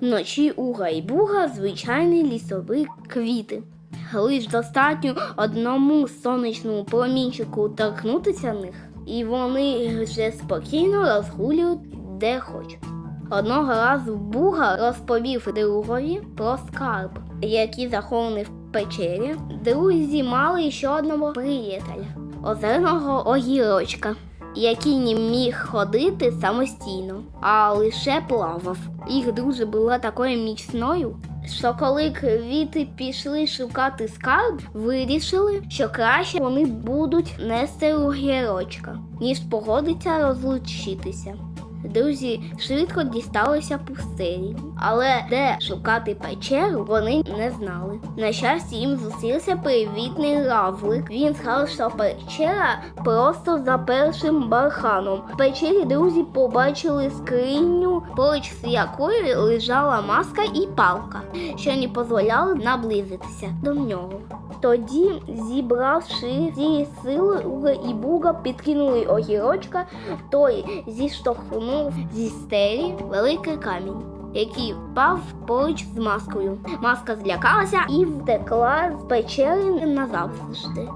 Вночі у гайбуга звичайні лісові квіти. Лиш достатньо одному сонячному промінчику торкнутися них, і вони вже спокійно розгулюють де хочуть. Одного разу Буга розповів другові про скарб, який захований в печері. Друзі мали ще одного приятеля озерного огірочка, який не міг ходити самостійно, а лише плавав. Їх дружба була такою міцною, що коли квіти пішли шукати скарб, вирішили, що краще вони будуть нести огірочка, ніж погодиться розлучитися. Друзі швидко дісталися пустелі, але де шукати печеру вони не знали. На щастя, їм зустрівся привітний равлик. Він сказав, що печера просто за першим барханом. В печері друзі побачили скриню, поруч з якою лежала маска і палка, що не дозволяли наблизитися до нього. Тоді, зібравши ці сили, і Буга підкинули огірочка, той зіштовхнув зі стелі великий камінь, який впав поруч з маскою. Маска злякалася і втекла з печери назавжди.